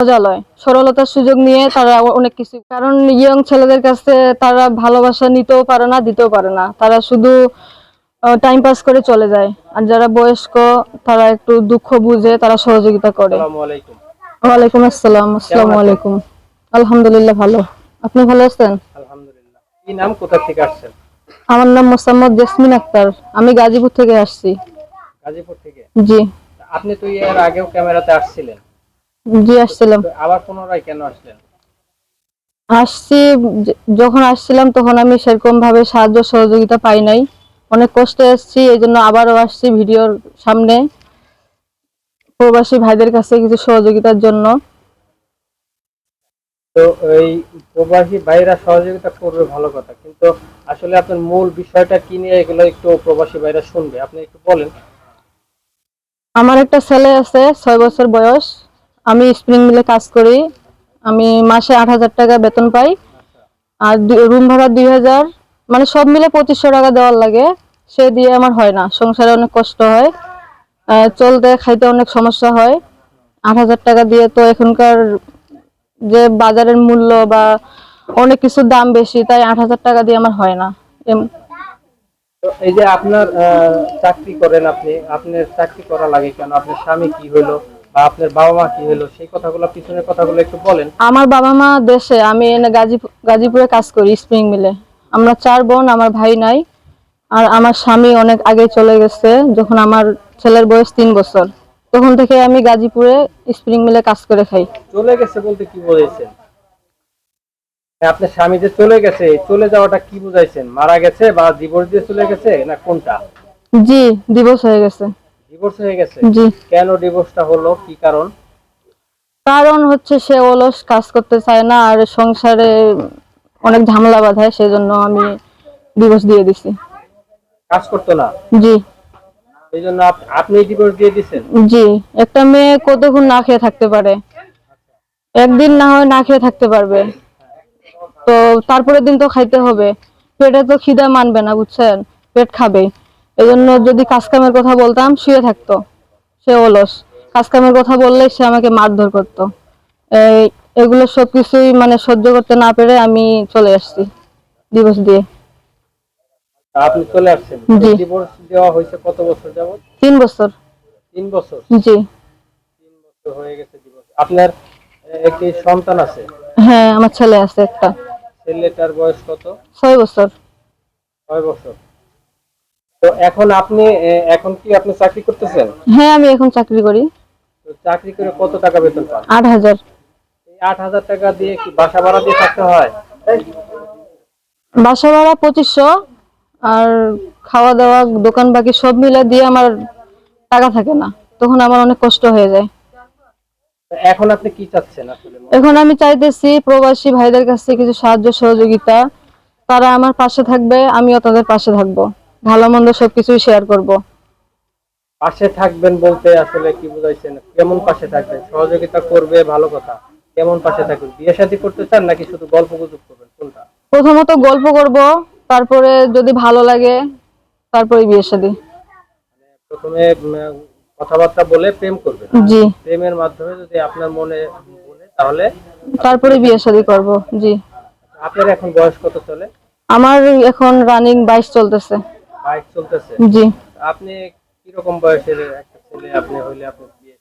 মজালয়। সরলতার সুযোগ নিয়ে তারা অনেক কিছু কারণ ইয়ং ছেলেদের কাছে তারা ভালোবাসা নিতেও পারে না দিতেও পারে না। তারা শুধু টাইম পাস করে চলে যায়। আর যারা বয়স্ক তারা একটু দুঃখ বুঝে তারা সহযোগিতা করে। ওয়ালাইকুম আসসালাম আসসালামু আলাইকুম। আলহামদুলিল্লাহ ভালো। আপনি ভালো আছেন? আলহামদুলিল্লাহ। কি নাম কোথা থেকে আসছেন? আমার নাম মোসাম্মদ জেসমিন আক্তার। আমি গাজীপুর থেকে আসছি। গাজীপুর থেকে? জি। আপনি তো এর আগেও ক্যামেরাতে আসছিলেন। জি আসছিলাম। আবার পুনরায় কেন আসলেন? আসছি যখন আসছিলাম তখন আমি সেরকম ভাবে সাহায্য সহযোগিতা পাই নাই। অনেক কষ্টে এসেছি এই জন্য আবারও আসছি ভিডিওর সামনে। প্রবাসী ভাইদের কাছে কিছু সহযোগিতার জন্য। তো এই প্রবাসী ভাইরা সহযোগিতা করবে ভালো কথা কিন্তু আসলে আপনার মূল বিষয়টা কি নিয়ে এগুলো একটু প্রবাসী ভাইরা শুনবে? আপনি একটু বলেন। আমার একটা ছেলে আছে ছয় বছর বয়স। আমি স্প্রিং মিলে কাজ করি। আমি মাসে আট হাজার টাকা বেতন পাই। আর রুম ভাড়া দুই হাজার। মানে সব মিলে পঁচিশশো টাকা দেওয়ার লাগে। সে দিয়ে আমার হয় না। সংসারে অনেক কষ্ট হয়। চলতে খাইতে অনেক সমস্যা হয়। আট হাজার টাকা দিয়ে তো এখনকার যে বাজারের মূল্য বা অনেক কিছুর দাম বেশি, তাই আট হাজার টাকা দিয়ে আমার হয় না। এই যে আপনার চাকরি করেন আপনি, আপনার চাকরি করা লাগে কেন? আপনার স্বামী কি হলো বা আপনার বাবা মা কি হলো সেই কথাগুলো পিছনের কথাগুলো একটু বলেন। আমার বাবা মা দেশে আমি গাজীপুর গাজীপুরে কাজ করি স্প্রিং মিলে আমরা চার বোন আমার ভাই নাই আর আমার স্বামী অনেক আগে চলে গেছে যখন আমার ছেলের বয়স তিন বছর। তখন থেকে আমি গাজীপুরে স্প্রিং মিলে কাজ করে খাই। চলে গেছে বলতে কি বোঝাইছেন? হ্যাঁ, আপনার স্বামী যে চলে গেছে চলে যাওয়াটা কি বুঝাইছেন? মারা গেছে বা ডিভোর্স দিয়ে চলে গেছে না কোনটা? জি দিবস হয়ে গেছে। ডিভোর্স হয়ে গেছে? জি। কেন ডিভোর্সটা হলো? কি কারণ? কারণ হচ্ছে সে অলস কাজ করতে চায় না আর সংসারে অনেক ঝামেলা বাঁধায় সেই জন্য আমি দিবস দিয়ে দিছি। কাজ করতো না? জি। এই জন্য আপনি ডিভোর্স দিয়ে দিছেন? জি। একটা মেয়ে কতক্ষণ না খেয়ে থাকতে পারে? একদিন না হয় না খেয়ে থাকতে পারবে। তো তারপরের দিন তো খাইতে হবে। পেটে তো খিদা মানবে না বুঝছেন? পেট খাবে। এই জন্য যদি কাজ কামের কথা বলতাম শুয়ে থাকতো। সে অলস। কাজ কামের কথা বললে সে আমাকে মারধর করতো। এগুলো সবকিছুই মানে সহ্য করতে না পেরে আমি চলে আসছি দিবস দিয়ে। আপনি চলে আসছেন? ডিভোর্স দেওয়া হয়েছে কত বছর যাবত তিন বছর। তিন বছর? জি। তিন বছর হয়ে গেছে ডিভোর্স আপনার একটি সন্তান আছে? হ্যাঁ আমার ছেলে আছে একটা। ছেলেটার বয়স কত? ছয় বছর। ছয় বছর। তো এখন আপনি এখন কি আপনি চাকরি করতেছেন? হ্যাঁ আমি এখন চাকরি করি। চাকরি করে কত টাকা বেতন পান? আট হাজার। এই আট হাজার টাকা দিয়ে কি বাসা ভাড়া দিয়ে থাকতে হয়? বাসা ভাড়া পঁচিশশো আর খাওয়া দাওয়া দোকান বাকি সব মিলে দিয়ে আমার টাকা থাকে না। তখন আমার অনেক কষ্ট হয়ে যায়। এখন আপনি কি চাচ্ছেন আসলে? এখন আমি চাইতেছি প্রবাসী ভাইদের কাছে কিছু সাহায্য সহযোগিতা। তারা আমার পাশে থাকবে আমিও তাদের পাশে থাকব। ভালো মন্দ সবকিছুই শেয়ার করব। পাশে থাকবেন বলতে আসলে কি বুঝাইছেন? কেমন পাশে থাকবেন? সহযোগিতা করবে ভালো কথা। কেমন পাশে থাকবেন? বিয়ে শাদী করতে চান নাকি শুধু গল্প গুজব করবেন? কোনটা? প্রথমত গল্প করব তারপরে যদি ভালো লাগে তারপরে বিয়ে শাদী। প্রথমে কথাবার্তা বলে প্রেম করবেন। জি। প্রেমের মাধ্যমে যদি আপনার মনে বলে তাহলে তারপরে বিয়ে শাদী করব জি। আপনার এখন বয়স কত চলে? আমার এখন রানিং বাইশ চলতেছে। বাইক চলতেছে। জি। আপনি কীরকম বয়সের একটা ছেলে? আপনি হইলে আপনি বিয়ে?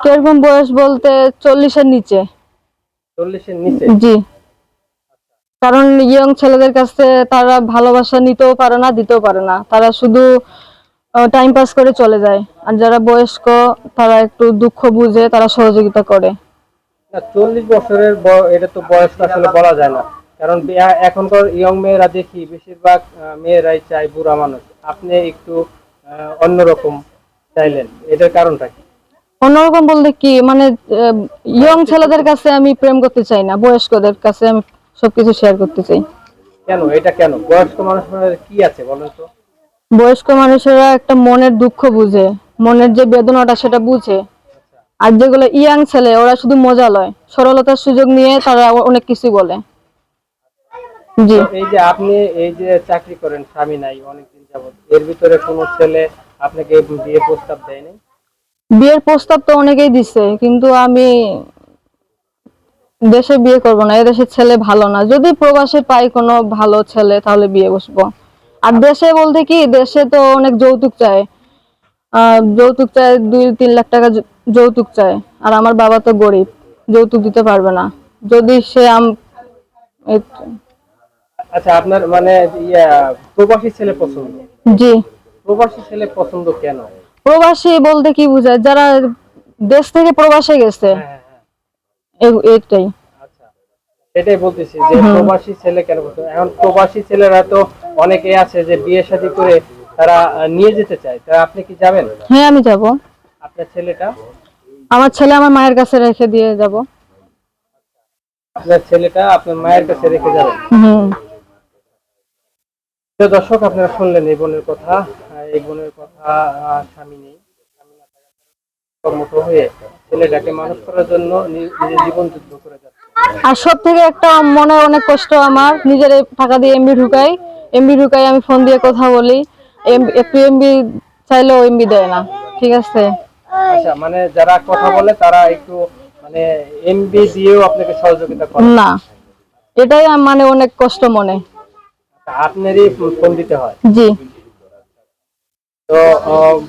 কীরকম বয়স বলতে চল্লিশের নিচে। চল্লিশের নিচে? জি। কারণ ইয়ং ছেলেদের কাছে তারা ভালোবাসা নিতেও পারে না দিতেও পারে না। তারা শুধু টাইম পাস করে চলে যায়। আর যারা বয়স্ক তারা একটু দুঃখ বুঝে তারা সহযোগিতা করে। চল্লিশ বছরের এটা তো আসলে বলা যায় না। কারণ এখনকার ইয়ং মেয়েরা দেখি বেশিরভাগ মেয়েরাই চায় বুড়া মানুষ। আপনি একটু অন্যরকম চাইলেন। এটার কারণটা কি? অন্যরকম বলতে কি মানে ইয়ং ছেলেদের কাছে আমি প্রেম করতে চাই না বয়স্কদের কাছে আমি সবকিছু শেয়ার করতে চাই। কেন? এটা কেন? বয়স্ক মানুষের কি আছে বলেন তো? বয়স্ক মানুষেরা একটা মনের দুঃখ বুঝে মনের যে বেদনাটা সেটা বুঝে। আর যেগুলো ইয়াং ছেলে ওরা শুধু মজা লয়। সরলতার সুযোগ নিয়ে তারা অনেক কিছু বলে। জি। এই যে আপনি এই যে চাকরি করেন স্বামী নাই অনেকদিন যাবত এর ভিতরে কোনো ছেলে আপনাকে বিয়ে প্রস্তাব দেয়নি? বিয়ের প্রস্তাব তো অনেকেই দিছে কিন্তু আমি দেশে বিয়ে করব না এদেশের ছেলে ভালো না। যদি প্রবাসে পাই কোনো ভালো ছেলে তাহলে বিয়ে বসবো। আর দেশে বলতে কি দেশে তো অনেক যৌতুক চায়। আহ, যৌতুক চায় দুই তিন লাখ টাকা যৌতুক চায়। আর আমার বাবা তো গরিব যৌতুক দিতে পারবে না। যদি সে আম আচ্ছা আপনার মানে ইয়া প্রবাসী ছেলে পছন্দ? জি। প্রবাসী ছেলে পছন্দ কেন? প্রবাসী বলতে কি বোঝায়? যারা দেশ থেকে প্রবাসে গেছে হ্যাঁ হ্যাঁ হ্যাঁ। এইটাই। আচ্ছা সেটাই বলতেছি যে প্রবাসী ছেলে কেন এখন প্রবাসী ছেলেরা তো অনেকে আছে যে বিয়ে শাদী করে তারা নিয়ে যেতে চায়। তা আপনি কি যাবেন? হ্যাঁ আমি যাব। আপনার ছেলেটা? আমার ছেলে আমার মায়ের কাছে রেখে দিয়ে যাব। আপনার ছেলেটা আপনার মায়ের কাছে রেখে যাবেন? হুম। প্রিয় দর্শক আপনারা শুনলেন এই বোনের কথা। এই বোনের কথা স্বামী নেই। স্বামী না কর্মঠ হয়ে ছেলেটাকে মানুষ করার জন্য নিজের জীবন যুদ্ধ করে যাচ্ছে। আর সব থেকে একটা মনে অনেক কষ্ট আমার নিজের টাকা দিয়ে এমবি ঢুকাই। এমবি ঢুকাই আমি ফোন দিয়ে কথা বলি। একটু এমবি চাইলেও এমবি দেয় না ঠিক আছে? আচ্ছা মানে যারা কথা বলে তারা একটু মানে এমবি দিয়েও আপনাকে সহযোগিতা করে। না এটাই মানে অনেক কষ্ট মনে। আপনারই ফোন দিতে হয়। জি। তো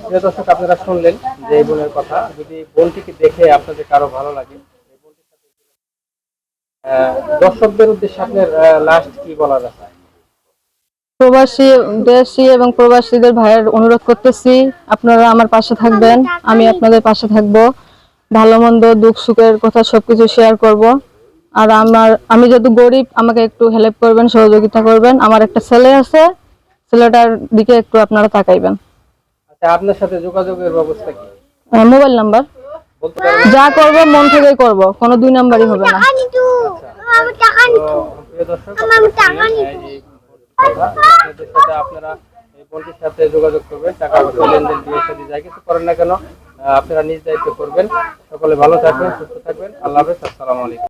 প্রিয় দর্শক আপনারা শুনলেন যে এই বোনের কথা। যদি বোনটিকে দেখে আপনাদের কারও ভালো লাগে দর্শকদের উদ্দেশ্যে আপনার লাস্ট কি বলার আছে? প্রবাসী দেশি এবং প্রবাসীদের ভাইয়ের অনুরোধ করতেছি আপনারা আমার পাশে থাকবেন আমি আপনাদের পাশে থাকব। ভালো মন্দ দুঃখ সুখের কথা সবকিছু শেয়ার করব। আর আমার আমি যেহেতু গরিব আমাকে একটু হেল্প করবেন সহযোগিতা করবেন। আমার একটা ছেলে আছে ছেলেটার দিকে একটু আপনারা তাকাইবেন। আচ্ছা আপনার সাথে যোগাযোগের ব্যবস্থা কি? Mobile number? যা করব মন থেকেই করব কোনো দুই নাম্বারই হবে না। দর্শক আপনারা বোনটির সাথে যোগাযোগ করবেন টাকা লেনদেন সাথে যাই কিছু করেন না কেন আপনারা নিজ দায়িত্ব করবেন। সকলে ভালো থাকবেন সুস্থ থাকবেন। আল্লাহ হাফেজ আসসালামু আলাইকুম।